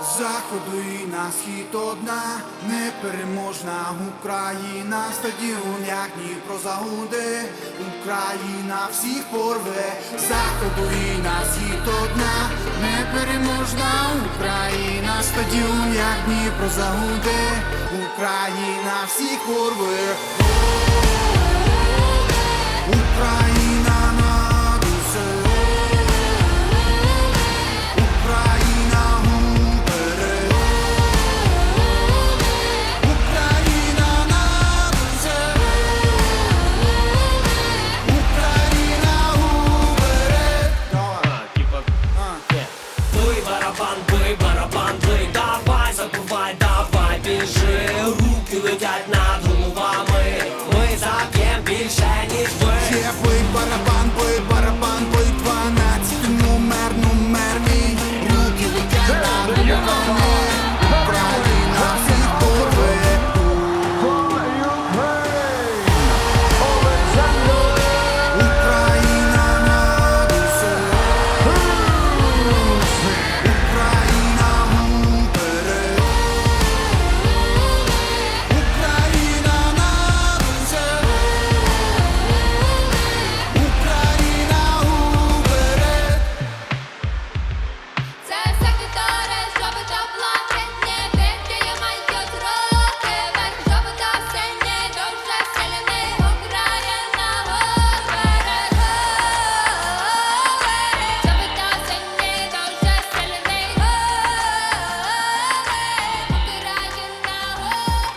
Заходу і на схід одна непереможна Україна, стадіон, як Дніпро загуде, Україна всіх порве, заходу і на схід одна непереможна Україна, стадіон, як Дніпро загуде, Україна всіх порве. барабан, бий, барабан, бий, давай, забувай, давай, бежи, руки летять на